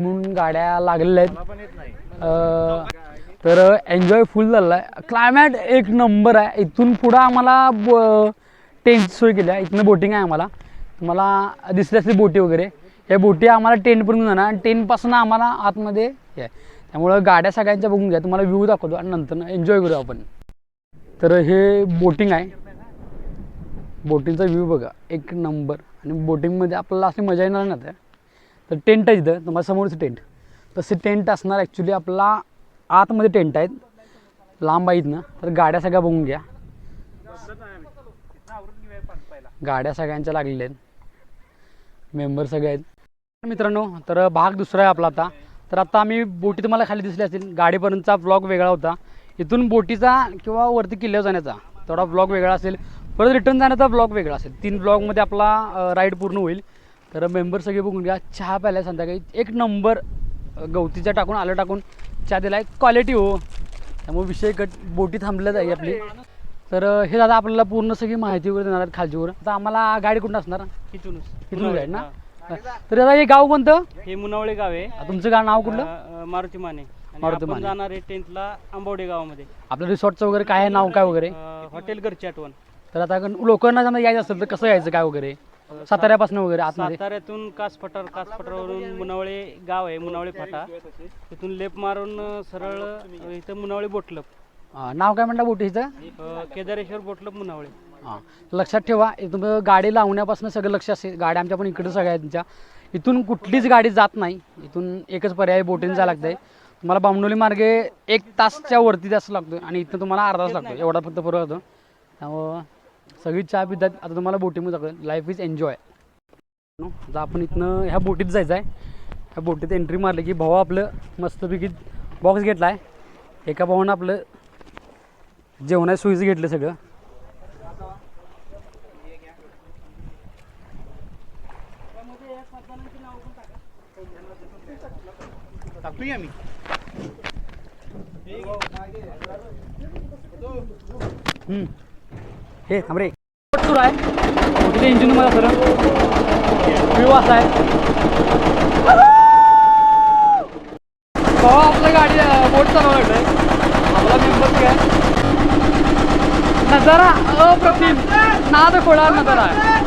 म्हणून गाड्या लागलेल्या आहेत. तर एन्जॉय फुल झाला. आहे क्लायमॅट एक नंबर आहे. इथून पुढं आम्हाला टेंट सोय केली आहे. इथनं बोटिंग आहे आम्हाला. तुम्हाला दिसली असली बोटी वगैरे. या बोटी आम्हाला टेंटपर्यंत जाणार. आणि टेंटपासून आम्हाला आतमध्ये हे आहे. त्यामुळं गाड्या सगळ्यांच्या बघून घ्या. तुम्हाला व्ह्यू दाखवतो. आणि नंतर एन्जॉय करू आपण. तर हे बोटिंग आहे. बोटिंगचा व्ह्यू बघा. एक नंबर आणि बोटिंगमध्ये आपल्याला अशी मजा येणार ना त्या तर टेंट आहे इथं. तुम्हाला समोरचं टेंट. तसे टेंट असणार ॲक्च्युली आपला आतमध्ये टेंट आहेत. लांब आहेत ना तर गाड्या सगळ्या बघून घ्या. गाड्या सगळ्यांच्या लागलेल्या आहेत. मेंबर सगळे आहेत. मित्रांनो तर भाग दुसरा आहे आपला आता. तर आता आम्ही बोटी तुम्हाला खाली दिसली असतील. गाडीपर्यंतचा ब्लॉग वेगळा होता. इथून बोटीचा किंवा वरती किल्ल्यावर जाण्याचा थोडा ब्लॉग वेगळा असेल. परत रिटर्न जाण्याचा ब्लॉग वेगळा असेल. तीन ब्लॉगमध्ये आपला राईड पूर्ण होईल. तर मेंबर सगळे बघून घ्या. चहा प्यायला संध्याकाळी एक नंबर अ, गवतीच्या टाकून आलं टाकून चहा दिला. आहे क्वालिटी हो. त्यामुळे विषय कट बोटी थांबल्याच आहे आपली. तर हे दादा आपल्याला पूर्ण सगळी माहिती वगैरे देणार आहेत खालचीवर आता आम्हाला गाडी कुठून असणार? इथूनच. इथून जाईल ना? तर दादा हे गाव कोणतं? हे मुनावळे गाव आहे. तुमचं गाव नाव कुठलं? मारुती माने. मारुती माने. जाणार आहे टेंथला आंबवडे गावामध्ये. आपलं रिसॉर्टचं वगैरे काय आहे नाव काय वगैरे? हॉटेल घरची आठवण. तर आता लोकांना जर यायचं असेल तर कसं यायचं काय वगैरे? साताऱ्यापासून वगैरे आतमध्ये? साताऱ्यातून कास फटार कास फटारवरून मुनावळे गाव आहे मुनावळे फाटा. तिथून लेप मारून अ, सरळ अ, इथं मुनावळे बोटलब हा, नाव काय म्हणता बोटीचं अ, केदारेश्वर बोटलब मुनावळे. हां. लक्षात ठेवा इथून गाडी लावण्यापासून सगळं लक्ष असेल गाड्या आमच्या पण इकडं सगळ्यांच्या इथून कुठलीच गाडी जात नाही. इथून एकच पर्याय बोटीने जायला लागतंय. तुम्हाला बामणोली मार्गे एक तासच्या वरती जास्त लागतो आणि इथं तुम्हाला अर्धा तास लागतो एवढा फक्त फरक होतो. त्यामुळं सगळी चहा पितात आता तुम्हाला बोटीमध्ये दाखवतो. लाईफ इज एन्जॉय आता आपण इथनं ह्या बोटीत जायचं आहे. ह्या बोटीत एंट्री मारली की भाऊ आपलं मस्तपैकी बॉक्स घेतला आहे एका भावानं आपलं जेवणाच्या सोयीचं घेतलं सगळं. टाकतोय आम्ही. हे टूर आहे. तिथे इंजिन मला सर व्ह्यू असा आहे. भावा आपलं गाडी बोट चालवायला आहे आपला मेंबर आहे. नजारा अप्रतिम. नाद खोळा नजारा आहे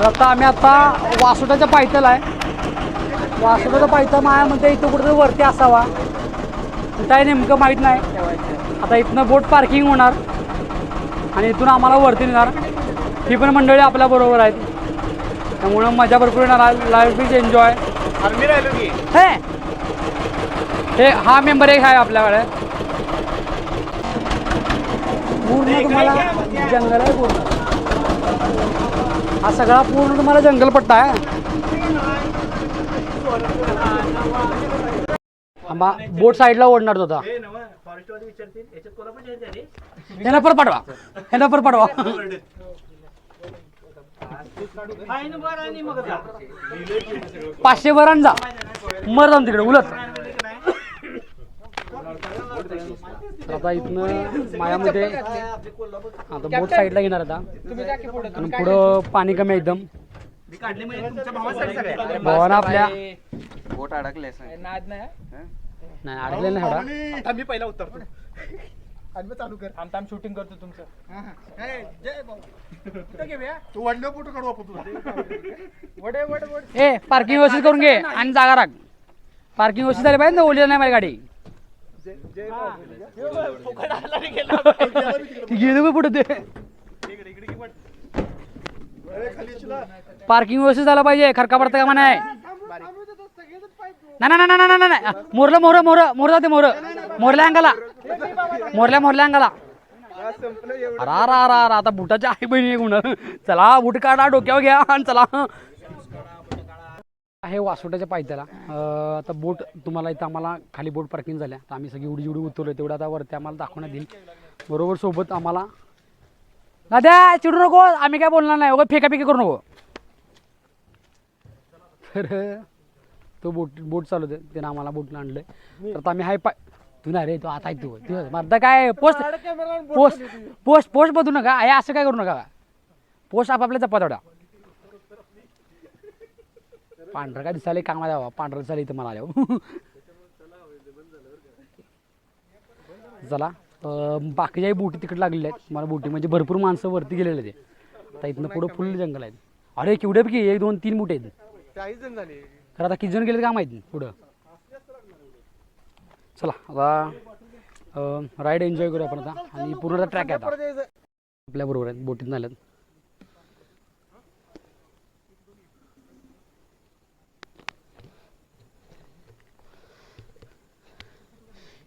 तर आता आम्ही आता वासोटाच्या पायथ्याला आहे. वासोटाचा पायथा मायामध्ये इथं कुठं वरती असावा. कुठं आहे नेमकं माहीत नाही. आता इथनं बोट पार्किंग होणार. आणि इथून आम्हाला वरती नेणार. ही पण मंडळी आपल्या बरोबर आहेत. त्यामुळं मजा भरपूर येणार. लाईफ इज एन्जॉय आम्ही राहिलो की? हे! हे हा मेंबर एक आहे आपल्याकडे. पूर्ण तुम्हाला जंगल आहे पूर्ण. हा सगळा पूर्ण तुम्हाला जंगलपट्टा आहे. आंबा बोट साईडला ओढणार होता हे नव पाठवा. हे नंबर पाठवा. जा. पाचशे वरांचा मर जाऊन तिकडे उलट तर आता इथनं मायामध्ये आता बोट साईडला घेणार आता. आणि पुढं पाणी कमी आहे एकदम. म्हणजे भावानं आपल्या बोट अडकले नाही अडकले नाही एवढा. आता मी पहिला उतरतो. आणि मग चालू कर. आमचं आम शूटिंग करतो तुमचं. तू वडलं फोटो काढू आपण तुला. वडे वड वड. ए पार्किंग व्यवस्थित करून घे आणि जागा राख. पार्किंग व्यवस्थित झाली पाहिजे ना ओली नाही माझी गाडी. गेली ते? पार्किंग व्यवस्थित झालं पाहिजे. खरका पडतं का म्हणा? नाही नाही नाही नाही नाही नाही मोरलं मोर मोर मोर जाते मोर. मोरल्या अंगाला. मोरल्या मोरल्या अंगाला. अरा अरा आता बुटाच्या आई बहिणी गुण चला बुट काढा डोक्यावर घ्या आणि चला. आहे वासोट्याच्या पायथ्याला. अं, आता बोट तुम्हाला इथं आम्हाला खाली बोट पार्किंग झाल्या. तर आम्ही सगळी उडी उडी उतरलो तेवढं आता वरती आम्हाला दाखवण्यात येईल. बरोबर सोबत आम्हाला दादा चिडू नको. आम्ही काय बोलणार नाही. उगा फेकाफेकी करू नको. तर तो बोट बोट चालवते त्यानं आम्हाला बोटला आणलंय. तर आता आम्ही हाय पाय तू नाही रे तू आता आहे तू. तू मर्दा काय पोस्ट पोस्ट पोस्ट पोस्ट बदलू नका. आहे असं काय करू नका. पोस्ट आपापल्या जपा तेवढा पांढरं काय दिसायला कामा द्यावा पांढरं दिसायला इथं मला आल्यावर चला बाकीच्याही बोटी तिकडे लागलेल्या आहेत. मला बोटी म्हणजे भरपूर माणसं वरती गेलेले ते. आता इथनं पुढं फुल जंगल आहेत. अरे केवढे की? एक दोन तीन बोटे आहेत. तर आता किती जण गेले काय माहिती पुढं? चला आता राईड एन्जॉय करू आपण आता. आणि पूर्ण ट्रॅक आहे आता. आपल्या बरोबर आहेत. बोटीत आल्यात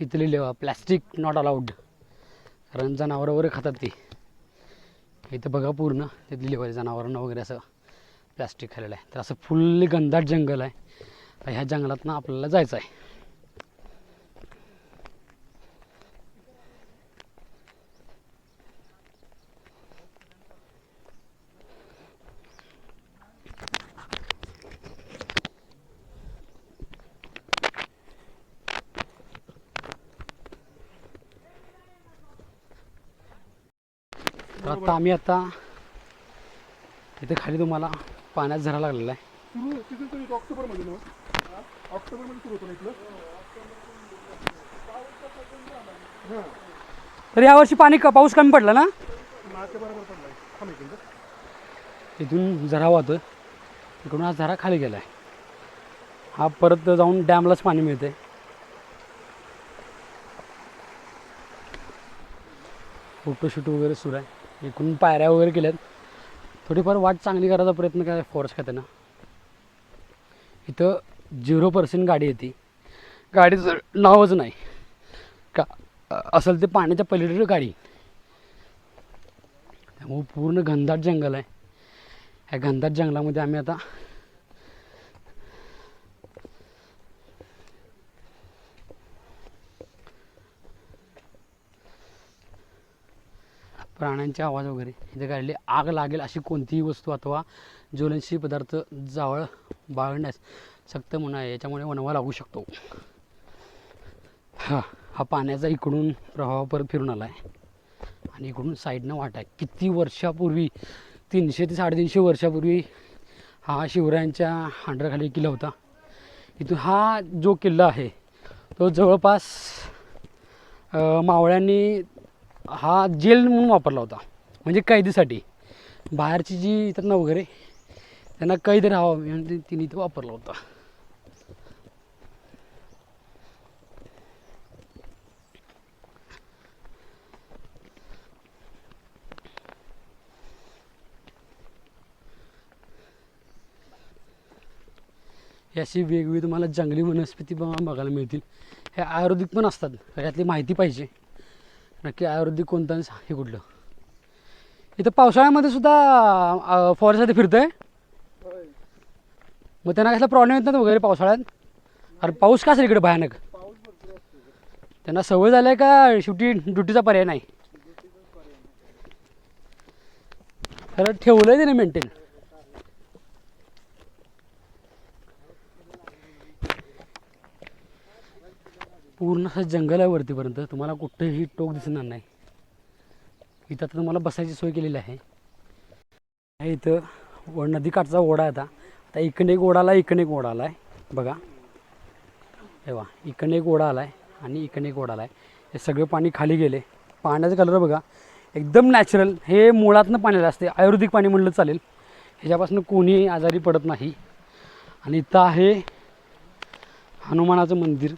इथं लेवा प्लॅस्टिक नॉट अलाउड कारण जनावरं वगैरे खातात ती. इथं बघा पूर्ण तिथं लेवा जनावरांना वगैरे असं प्लॅस्टिक खाल्लेलं आहे. तर असं फुल्ली गंधाट जंगल आहे. तर ह्या जंगलातनं आपल्याला जायचं आहे. आम्ही आता इथे खाली तुम्हाला पाण्यात झरा लागलेला आहे. तर यावर्षी पाणी क पाऊस कमी पडला ना? इथून झरा वाहतोय. इकडून हा झरा खाली गेला आहे हा परत जाऊन डॅमलाच पाणी मिळते फोटोशूट वगैरे सुरू आहे. इकडून पायऱ्या वगैरे केल्यात. थोडीफार वाट चांगली करायचा प्रयत्न करायचा फोर्स खात्यानं इथं झिरो पर्सेंट गाडी येते. गाडीचं नावच नाही. का असेल ते पाण्याच्या पलीकडे गाडी. त्यामुळं पूर्ण घनदाट जंगल आहे. ह्या घनदाट जंगलामध्ये आम्ही आता प्राण्यांचे आवाज वगैरे. इथे काढले. आग लागेल अशी कोणतीही वस्तू अथवा ज्वलनशील पदार्थ जावळ बाळगण्यास सक्त म्हणा आहे. याच्यामुळे वनवा लागू शकतो. हा हा पाण्याचा इकडून प्रवाह परत फिरून आला आहे आणि इकडून साईडनं वाट आहे. किती वर्षापूर्वी तीनशे ते साडेतीनशे वर्षापूर्वी हा शिवरायांच्या हांडराखाली किल्ला होता. इथून हा जो किल्ला आहे तो जवळपास मावळ्यांनी हा जेल म्हणून वापरला होता. म्हणजे कैदीसाठी. बाहेरची जी येतात ना वगैरे त्यांना कैद राहावं म्हणून तिने इथं वापरला होता. अशी वेगवेगळी तुम्हाला जंगली वनस्पती बघायला मिळतील. हे आयुर्वेदिक पण असतात. यातली माहिती पाहिजे. नक्की आयुर्वेदिक कोणतं आणि हे कुठलं? इथं पावसाळ्यामध्ये सुद्धा फॉरेस्टमध्ये फिरतंय. मग त्यांना कसला प्रॉब्लेम येत नाही वगैरे पावसाळ्यात? अरे पाऊस का असेल इकडे? भयानक. त्यांना सवय झाली आहे का शेवटी ड्युटीचा पर्याय नाही? खरं ठेवलं आहे त्याने मेंटेन पूर्ण असं जंगल आहे वरतीपर्यंत. तुम्हाला कुठंही टोक दिसणार नाही. इथं आता तुम्हाला बसायची सोय केलेली आहे. इथं व नदीकाठचा ओढा आहे आता. आता इकडे एक ओढा आला इकडे एक ओढा आला आहे बघा एवा इकडे एक ओढा आला आहे आणि इकडे एक ओढा आला आहे हे सगळं पाणी खाली गेले. पाण्याचा कलर बघा. एकदम नॅचरल हे मुळातनं पाण्याला असते. आयुर्वेदिक पाणी म्हणलं चालेल. ह्याच्यापासून कोणीही आजारी पडत नाही. आणि इथं आहे हनुमानाचं मंदिर.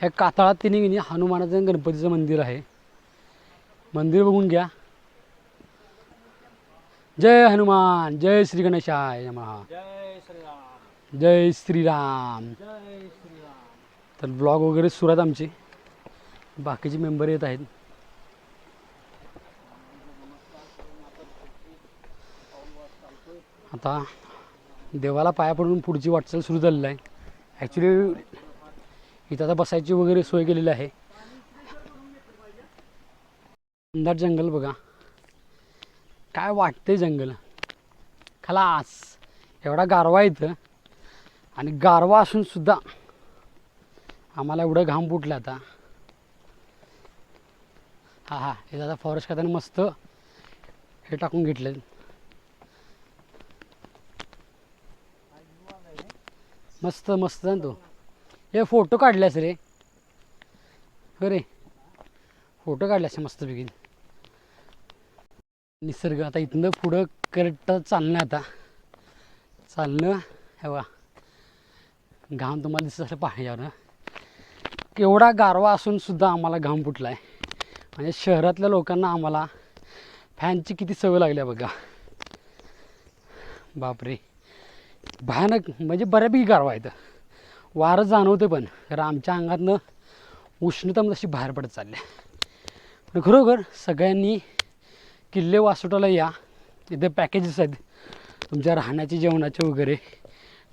ह्या कातळात तिने की हनुमानाचं आणि गणपतीचं मंदिर आहे. मंदिर बघून घ्या. जय हनुमान जय श्री गणेशाय महा जय श्रीराम. जय श्रीराम तर ब्लॉग वगैरे सुरात आहेत आमचे. बाकीचे मेंबर येत आहेत. आता देवाला पाया पडून पुढची वाटचाल सुरू झालेली आहे. ॲक्च्युली इथं आता बसायची वगैरे सोय केलेली आहे. अंदाज जंगल बघा. काय वाटतंय जंगल? खलास. एवढा गारवा इथं. आणि गारवा असून सुद्धा आम्हाला एवढं घाम फुटलं आता. हा हा. हे दादा फॉरेस्ट खात्याने मस्त हे टाकून घेतलं मस्त मस्त ना तो. हे फोटो काढल्यास रे. हो रे फोटो काढल्यास मस्तपैकी निसर्ग आता इथनं पुढं करेक्ट चालणं आता. चालणं हे घाम तुम्हाला दिसत असलं पाण्यावर केवढा गारवा असून सुद्धा आम्हाला घाम फुटला आहे म्हणजे शहरातल्या लोकांना आम्हाला फॅनची किती सवय लागली आहे बघा. बापरे. भयानक म्हणजे बऱ्यापैकी गारवा आहे इथं. वारं जाणवते पण कारण आमच्या अंगातनं उष्णता तशी बाहेर पडत चालली आहे. पण खरोखर सगळ्यांनी किल्ले वासोटाला या. इथे पॅकेजेस आहेत. तुमच्या राहण्याचे जेवणाचे वगैरे.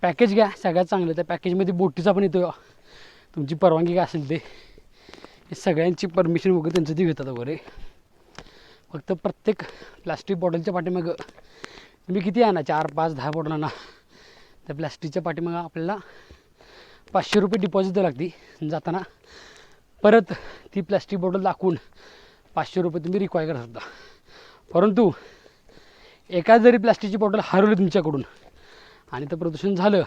पॅकेज घ्या सगळ्यात चांगलं त्या पॅकेजमध्ये बोटीचा पण येतो तुमची परवानगी काय असेल ते हे सगळ्यांची परमिशन वगैरे त्यांचं ते घेतात वगैरे. फक्त प्रत्येक प्लास्टिक बॉटलच्या पाठीमागं तुम्ही किती आणा चार पाच दहा बॉटल आणा त्या प्लास्टिकच्या पाठीमागं आपल्याला पाचशे रुपये डिपॉझिट लागते जाताना. परत ती प्लॅस्टिक बॉटल दाखवून पाचशे रुपये तुम्ही रिक्वायर करत होता. परंतु एका जरी प्लॅस्टिकची बॉटल हरवली तुमच्याकडून आणि तर प्रदूषण झालं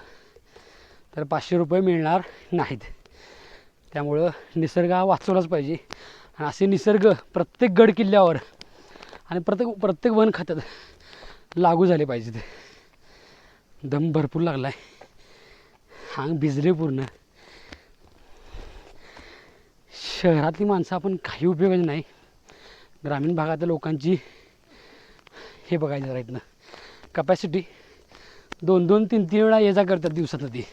तर पाचशे रुपये मिळणार नाहीत. त्यामुळं निसर्ग हा वाचवलाच पाहिजे. आणि असे निसर्ग प्रत्येक गड किल्ल्यावर आणि प्रत्येक प्रत्येक वन खात्यात लागू झाले पाहिजेत. दम भरपूर लागला आहे अंग भिजले पूर्ण. शहरातली माणसं आपण काही उपयोगाची नाही. ग्रामीण भागातल्या लोकांची हे बघायचं जरा इथनं. कपॅसिटी दोन दोन तीन तीन वेळा ये जा करतात दिवसात ती.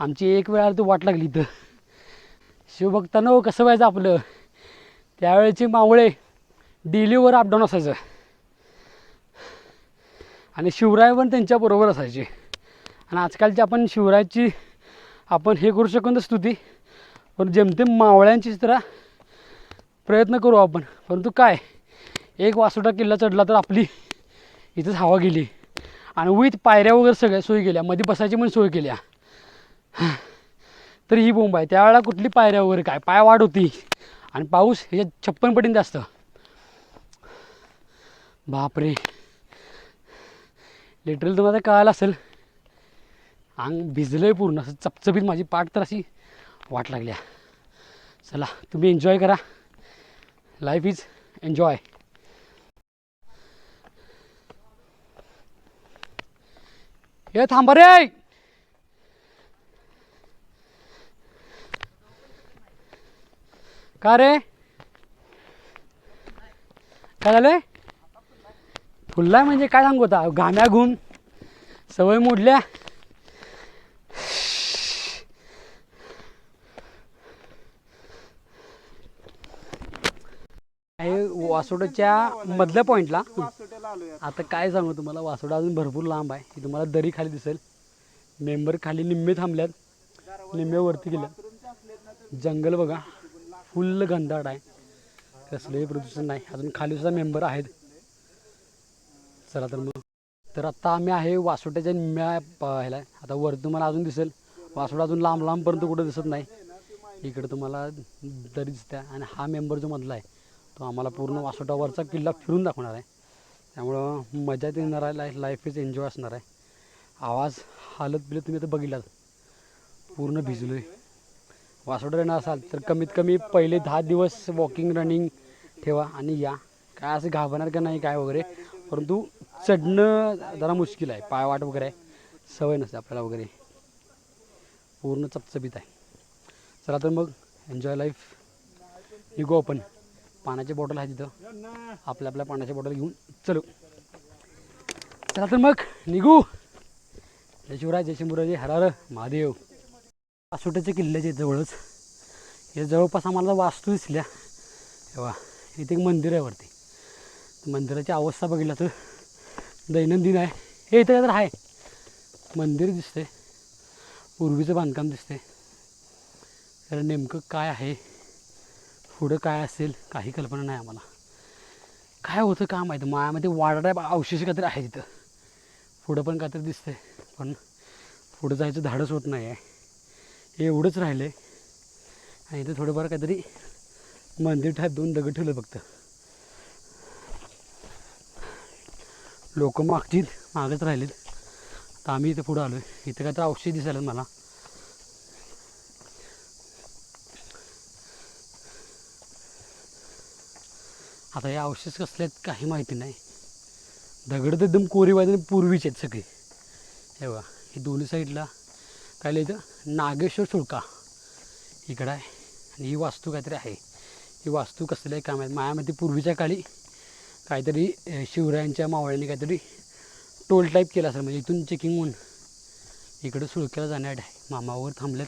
आमची एक वेळा तर वाट लागली इथं. शिवभक्तानं कसं व्हायचं आपलं? त्यावेळेचे मावळे डेलीवर अपडाऊन असायचं. आणि शिवराय पण त्यांच्याबरोबर असायचे. आणि आजकालची आपण शिवरायाची आपण हे करू शकत तर स्तुती. पण जेमतेम मावळ्यांचीच तर प्रयत्न करू आपण. परंतु काय एक वासोटा किल्ला चढला तर आपली इथंच हवा गेली. आणि विथ पायऱ्या वगैरे सगळ्या सोयी केल्या. मध्ये बसायची पण सोय केल्या. तर ही बोंब आहे. त्यावेळेला कुठली पायऱ्या वगैरे काय? पाय वाढ होती. आणि पाऊस हे छप्पन पटीन जास्त. बापरे. लिटरल तुम्हाला कळालं असेल. अंग भिजलंय पूर्ण. असं चपचपीत माझी पाठ तर अशी वाट लागल्या. चला तुम्ही एन्जॉय करा. लाईफ इज एन्जॉय हे थांबा रे! का रे? काय झालंय? फुललाय म्हणजे काय सांगू आता? घाम्या घुम सवय मोडल्या आहे वासोड्याच्या मधल्या पॉईंटला आता काय सांगू तुम्हाला वासोडा अजून भरपूर लांब आहे. ही तुम्हाला दरी खाली दिसेल. मेंबर खाली निम्मे थांबल्यात. निम्मे गेलं जंगल बघा. फुल्ल घनदाट आहे. कसलंही प्रदूषण नाही. अजून खाली सुद्धा मेंबर आहेत. चला तर मग. तर आत्ता आम्ही आहे वासोट्याच्या निम्म्या पाहायला ह्याला. आता वर तुम्हाला अजून दिसेल. वासोटा अजून लांब लांबपर्यंत कुठं दिसत नाही. इकडं तुम्हाला दरी दिसते आणि हा मेंबर जो मधला आहे तो आम्हाला पूर्ण वासोटावरचा किल्ला फिरून दाखवणार आहे. त्यामुळं मजा येणार आहे लाईफ लाईफ इज एन्जॉय असणार आहे. आवाज हालत बिलत तुम्ही आता बघितलात. पूर्ण भिजलो आहे वासोटा येणार असाल तर कमीत कमी पहिले दहा दिवस वॉकिंग रनिंग ठेवा आणि या. काय असं घाबरणार का नाही काय वगैरे. परंतु चढणं जरा मुश्किल आहे. पायवाट वगैरे आहे. सवय नसते आपल्याला वगैरे. पूर्ण चपचपीत आहे. चला तर मग एन्जॉय लाईफ निघू आपण पाण्याची बॉटल आहे तिथं. आपल्या आपल्या पाण्याची बॉटल घेऊन चलो. चला तर मग निघू. जय शिवराय जय शंभूराजे हरार महादेव. आसोट्याच्या किल्ल्याच्या जवळच. हे जवळपास आम्हाला वास्तू दिसल्या. तेव्हा इथे एक मंदिर आहे वरती. मंदिराची अवस्था बघितला तर दैनंदिन आहे. हे इथं तर आहे. मंदिर दिसते पूर्वीचं बांधकाम दिसते तर नेमकं काय आहे? पुढं काय असेल काही कल्पना नाही आम्हाला. काय होतं का माहिती? मायामध्ये वाडा टाईप अवशेष काहीतरी आहे तिथं पुढं पण काहीतरी दिसतंय. पण पुढं जायचं धाडस होत नाही आहे एवढंच राहिलं आहे आणि इथं थोडंफार काहीतरी मंदिर ठाय दोन दगड ठेवलं फक्त. लोक मागची मागच राहिलेत. तर आम्ही इथं पुढं आलो आहे इथं काहीतरी अवशेष दिसायला मला. आता हे अवशेष कसले आहेत काही माहिती नाही. दगड तर एकदम कोरीवाद आणि पूर्वीचे आहेत सगळे. हे बघा हे दोन्ही साईडला काय लिहायचं नागेश्वर सुळका. इकडं आहे. आणि ही वास्तू काहीतरी आहे. ही वास्तू कसली आहे? काय माहिती. मायामध्ये पूर्वीच्या काळी काहीतरी शिवरायांच्या मावळ्यांनी काहीतरी टोल टाईप केला असेल. म्हणजे इथून चेकिंग होऊन इकडं सुळक्याला जाण्यासाठी आहे. मामावर थांबलेत.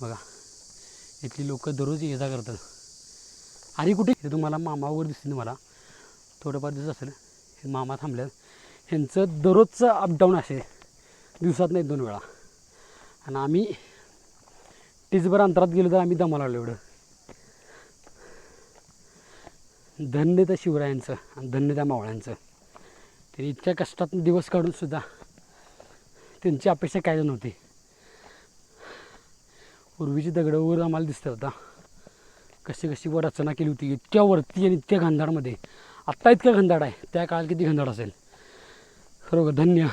बघा इथली लोक दररोज ये जा करतात. अरे कुठे? हे तुम्हाला मामावर दिसतील मला थोडंफार दिसत असेल. हे मामा थांबल्यात ह्यांचं दररोजचं अपडाऊन असे. दिवसात नाही दोन वेळा. आणि आम्ही टीचभर अंतरात गेलो तर आम्ही दमाला आलो एवढं. धन्य त्या शिवरायांचं आणि धन्य त्या मावळ्यांचं. तरी इतक्या कष्टात दिवस काढून सुद्धा त्यांची अपेक्षा काय नव्हती. पूर्वीची दगडंवर आम्हाला दिसत होता. कशी कशी वर रचना केली होती इतक्या वरती आणि इतक्या घंधाडमध्ये आत्ता इतक्या घंधाड आहे त्या काळात किती घंधाड असेल? खरोखर धन्य.